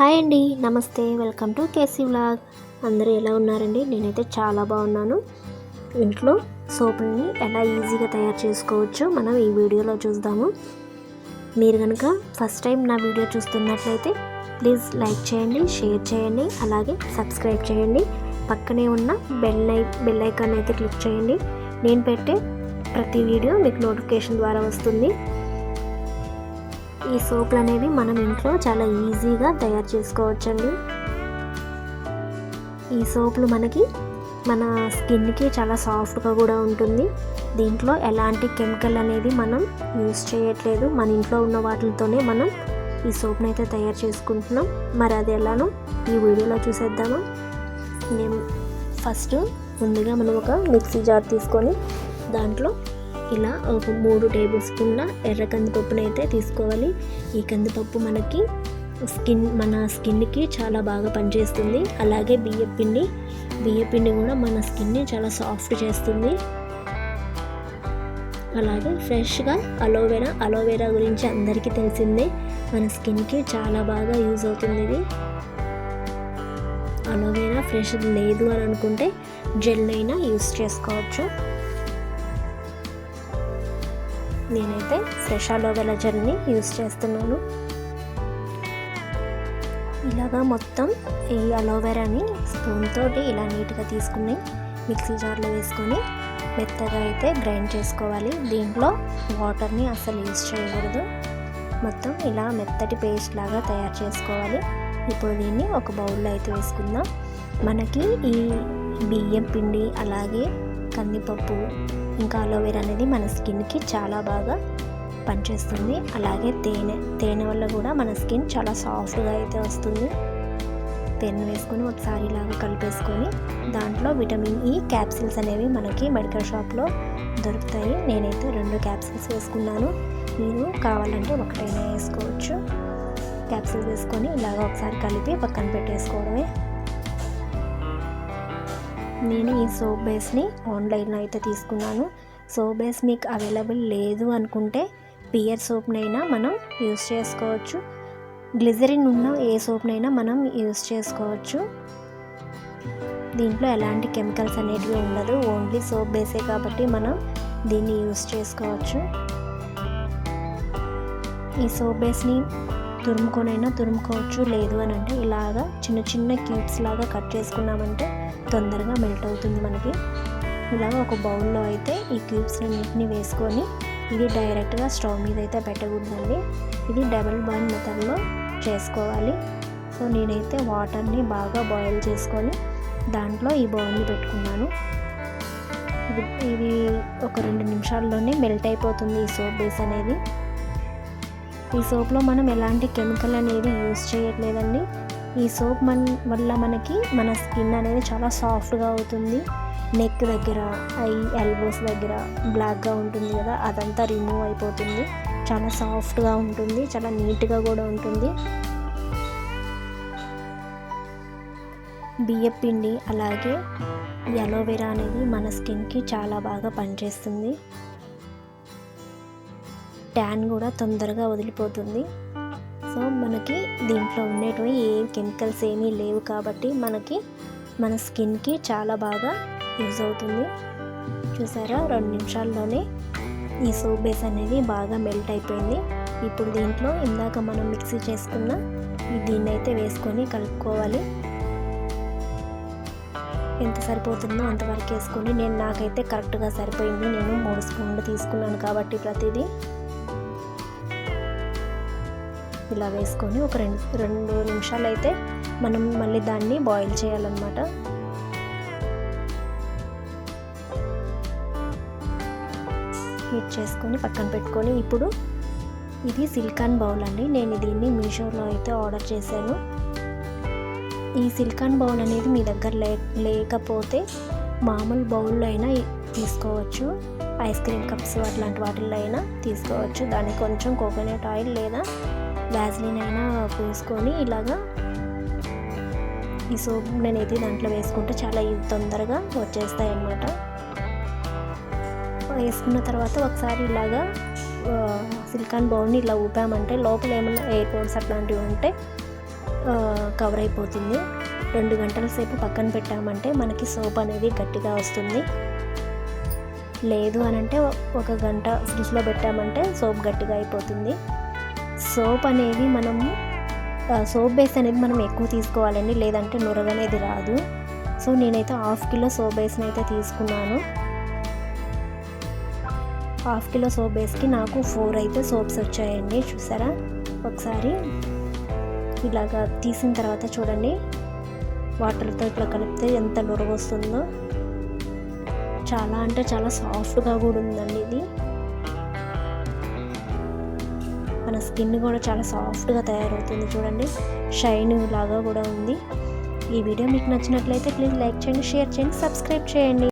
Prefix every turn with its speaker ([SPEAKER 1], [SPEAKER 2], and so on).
[SPEAKER 1] Hi అండి నమస్తే welcome to KC vlog. అందరూ ఎలా ఉన్నారండి? నేనైతే చాలా బాగున్నాను. ఇంట్లో సోపుల్ని ఎలా ఈజీగా తయారు చేసుకోవచ్చో మనం ఈ వీడియోలో చూద్దాము. మీరు కనుక ఫస్ట్ టైం నా వీడియో చూస్తున్నట్లయితే ప్లీజ్ లైక్ చేయండి షేర్ చేయండి అలాగే సబ్స్క్రైబ్ చేయండి. పక్కనే ఉన్న బెల్ ఐ బెల్ ఐకాన్ అయితే క్లిక్ చేయండి. నేను పెట్టే ప్రతి వీడియో మీకు నోటిఫికేషన్ ద్వారా వస్తుంది. ఈ సోపులు అనేవి మనం ఇంట్లో చాలా ఈజీగా తయారు చేసుకోవచ్చండి. ఈ సోపులు మనకి మన స్కిన్కి చాలా సాఫ్ట్గా కూడా ఉంటుంది. దీంట్లో ఎలాంటి కెమికల్ అనేది మనం యూస్ చేయట్లేదు. మన ఇంట్లో ఉన్న వాటితోనే మనం ఈ సోప్ని అయితే తయారు చేసుకుంటున్నాం. మరి అది ఎలానో ఈ వీడియోలో చూసేద్దామా? నేను ఫస్ట్ ముందుగా మనం ఒక మిక్సీ జార్ తీసుకొని దాంట్లో ఇలా ఒక మూడు టేబుల్ స్పూన్ల ఎర్ర కందిపప్పును అయితే తీసుకోవాలి. ఈ కందిపప్పు మనకి స్కిన్ మన స్కిన్కి చాలా బాగా పనిచేస్తుంది. అలాగే బియ్యం పిండి బియ్య పిండి కూడా మన స్కిన్ని చాలా సాఫ్ట్ చేస్తుంది. అలాగే ఫ్రెష్గా అలోవెరా అలోవెరా గురించి అందరికీ తెలిసిందే. మన స్కిన్కి చాలా బాగా యూజ్ అవుతుంది ఇది. అలోవెరా ఫ్రెష్ లేదు అని అనుకుంటే జెల్ అయినా యూస్ చేసుకోవచ్చు. నేనైతే ఫ్రెష్ అలోవెరా జెల్ని యూస్ చేస్తున్నాను. ఇలాగా మొత్తం ఈ అలోవెరాని స్పూన్ తోటి ఇలా నీట్గా తీసుకుని మిక్సీ జార్లో వేసుకొని మెత్తగా అయితే గ్రైండ్ చేసుకోవాలి. దీంట్లో వాటర్ని అస్సలు యూజ్ చేయకూడదు. మొత్తం ఇలా మెత్తటి పేస్ట్ లాగా తయారు చేసుకోవాలి. ఇప్పుడు దీన్ని ఒక బౌల్లో అయితే వేసుకుందాం. మనకి ఈ బియ్యం పిండి అలాగే కందిపప్పు ఇంకా అలోవెరా అనేది మన స్కిన్కి చాలా బాగా పనిచేస్తుంది. అలాగే తేనె తేనె వల్ల కూడా మన స్కిన్ చాలా సాఫ్ట్గా అయితే వస్తుంది. తేనె వేసుకొని ఒకసారి ఇలాగా కలిపేసుకొని దాంట్లో విటమిన్ ఈ క్యాప్సిల్స్ అనేవి మనకి మెడికల్ షాప్లో దొరుకుతాయి. నేనైతే రెండు క్యాప్సిల్స్ వేసుకున్నాను. మీరు కావాలంటే ఒకటైనా వేసుకోవచ్చు. క్యాప్సిల్స్ వేసుకొని ఇలాగ ఒకసారి కలిపి పక్కన పెట్టేసుకోవడమే. నేను ఈ సోప్ బేస్ని ఆన్లైన్లో అయితే తీసుకున్నాను. సోప్ బేస్ మీకు అవైలబుల్ లేదు అనుకుంటే పియర్ సోప్నైనా మనం యూస్ చేసుకోవచ్చు. గ్లిజరిన్ ఉన్న ఏ సోప్నైనా మనం యూస్ చేసుకోవచ్చు. దీంట్లో ఎలాంటి కెమికల్స్ అనేటివి ఉండదు. ఓన్లీ సోప్ బేసే కాబట్టి మనం దీన్ని యూస్ చేసుకోవచ్చు. ఈ సోప్ బేస్ని తురుముకొనైనా తురుముకోవచ్చు. లేదు అని అంటే ఇలాగా చిన్న చిన్న క్యూబ్స్ లాగా కట్ చేసుకున్నామంటే తొందరగా మెల్ట్ అవుతుంది మనకి. ఇలాగ ఒక బౌల్లో అయితే ఈ క్యూబ్స్ అన్నింటిని వేసుకొని ఇది డైరెక్ట్గా స్టవ్ మీద అయితే పెట్టకూడదండి. ఇది డబల్ బాయిల్ మెథడ్లో చేసుకోవాలి. సో నేనైతే వాటర్ని బాగా బాయిల్ చేసుకొని దాంట్లో ఈ బౌల్ని పెట్టుకున్నాను. ఇది ఇది ఒక రెండు నిమిషాల్లోనే మెల్ట్ అయిపోతుంది ఈ సోప్ బేస్ అనేది. ఈ సోప్లో మనం ఎలాంటి కెమికల్ అనేది యూస్ చేయట్లేదండి. ఈ సోప్ మన వల్ల మనకి మన స్కిన్ అనేది చాలా సాఫ్ట్గా అవుతుంది. నెక్ దగ్గర ఐ ఎల్బోస్ దగ్గర బ్లాక్గా ఉంటుంది కదా అదంతా రిమూవ్ అయిపోతుంది. చాలా సాఫ్ట్గా ఉంటుంది చాలా నీట్గా కూడా ఉంటుంది. బియ్యం పిండి అలాగే ఈ అలోవెరా అనేది మన స్కిన్కి చాలా బాగా పనిచేస్తుంది. ట్యాన్ కూడా తొందరగా వదిలిపోతుంది. సో మనకి దీంట్లో ఉండేటివి ఏ కెమికల్స్ ఏమీ లేవు కాబట్టి మనకి మన స్కిన్కి చాలా బాగా యూజ్ అవుతుంది. చూసారా? రెండు నిమిషాల్లోనే ఈ సోప్ బేస్ అనేది బాగా మెల్ట్ అయిపోయింది. ఇప్పుడు దీంట్లో ఇందాక మనం మిక్సీ చేసుకున్న దీన్ని అయితే వేసుకొని కలుపుకోవాలి. ఎంత సరిపోతుందో అంతవరకు వేసుకొని నేను నాకైతే కరెక్ట్గా సరిపోయింది. నేను మూడు స్పూన్లు తీసుకున్నాను కాబట్టి ప్రతిదీ. ఇలా వేసుకొని ఒక రెండు రెండు నిమిషాలు అయితే మనం మళ్ళీ దాన్ని బాయిల్ చేయాలన్నమాట. హీట్ చేసుకొని పక్కన పెట్టుకొని ఇప్పుడు ఇది సిలికాన్ బౌల్ అండి. నేను దీన్ని మీషోలో అయితే ఆర్డర్ చేశాను. ఈ సిలికాన్ బౌల్ అనేది మీ దగ్గర లే లేకపోతే మామూలు బౌల్లో అయినా తీసుకోవచ్చు. ఐస్ క్రీమ్ కప్స్ అట్లాంటి వాటిల్లో అయినా తీసుకోవచ్చు. దానికి కొంచెం కోకోనట్ ఆయిల్ లేదా వ్యాజ్లిన్ అయినా పూసుకొని ఇలాగా ఈ సోప్ నేనైతే దాంట్లో వేసుకుంటే చాలా తొందరగా వచ్చేస్తాయి అన్నమాట వేసుకున్న తర్వాత ఒకసారి ఇలాగా సిలికాన్ బౌల్ని ఇలా ఊపామంటే లోపల ఏమైనా ఎయిర్ బౌల్స్ అట్లాంటివి ఉంటే కవర్ అయిపోతుంది. రెండు గంటల సేపు పక్కన పెట్టామంటే మనకి సోప్ అనేది గట్టిగా వస్తుంది. లేదు అని అంటే ఒక గంట ఫ్రిడ్జ్లో పెట్టామంటే సోప్ గట్టిగా అయిపోతుంది. సోప్ అనేది మనం సోప్ బేస్ అనేది మనం ఎక్కువ తీసుకోవాలండి. లేదంటే నురగనేది రాదు. సో నేనైతే హాఫ్ కిలో సోప్ బేస్ని అయితే తీసుకున్నాను. హాఫ్ కిలో సోప్ బేస్కి నాకు ఫోర్ అయితే సోప్స్ వచ్చాయండి. చూసారా? ఒకసారి ఇలాగా తీసిన తర్వాత చూడండి. వాటర్తో ఇట్లా కలిపితే ఎంత నురగొస్తుందో. చాలా అంటే చాలా సాఫ్ట్గా కూడా ఉందండి ఇది. మన స్కిన్ కూడా చాలా సాఫ్ట్గా తయారవుతుంది చూడండి. షైన్ లాగా కూడా ఉంది. ఈ వీడియో మీకు నచ్చినట్లయితే ప్లీజ్ లైక్ చేయండి షేర్ చేయండి సబ్స్క్రైబ్ చేయండి.